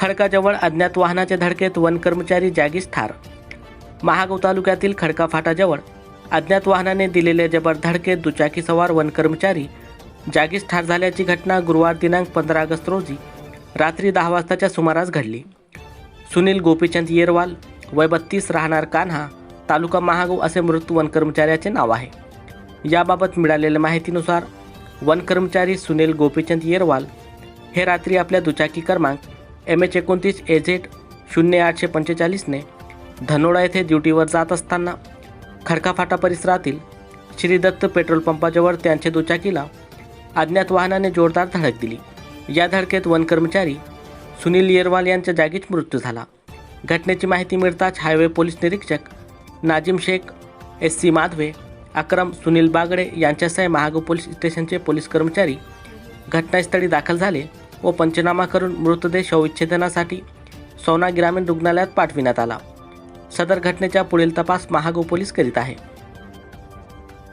खडकाजवळ अज्ञात वाहनाच्या धडकेत वन कर्मचारी जागीच ठार. महागाव तालुक्यातील खडका फाटाजवळ अज्ञात वाहनाने दिलेल्या जबर धडकेत दुचाकी सवार वन कर्मचारी जागीच ठार झाल्याची घटना गुरुवार दिनांक पंधरा ऑगस्ट रोजी रात्री दहा वाजताच्या सुमारास घडली. सुनील गोपीचंद येरवाल वय बत्तीस राहणार कान्हा तालुका महागाव असे मृत वन कर्मचाऱ्याचे नाव आहे. याबाबत मिळालेल्या माहितीनुसार वन कर्मचारी सुनील गोपीचंद येरवाल हे रात्री आपल्या दुचाकी क्रमांक एम एच एकोणतीस ए झेड शून्य आठशे पंचेचाळीसने धनोडा येथे ड्युटीवर जात असताना खडकाफाटा परिसरातील श्री दत्त पेट्रोल पंपाजवळ त्यांच्या दुचाकीला अज्ञात वाहनाने जोरदार धडक दिली. या धडकेत वन कर्मचारी सुनील येरवाल यांच्या जागीच मृत्यू झाला. घटनेची माहिती मिळताच हायवे पोलीस निरीक्षक नाजिम शेख एस सी माधवे अक्रम सुनील बागडे यांच्यासह महागाव पोलीस स्टेशनचे पोलीस कर्मचारी घटनास्थळी दाखल झाले. व पंचनामा करून मृतदेह शवविच्छेदनासाठी सोना ग्रामीण रुग्णालयात पाठविण्यात आला. सदर घटनेचा पुढील तपास महागो पोलीस करीत आहे.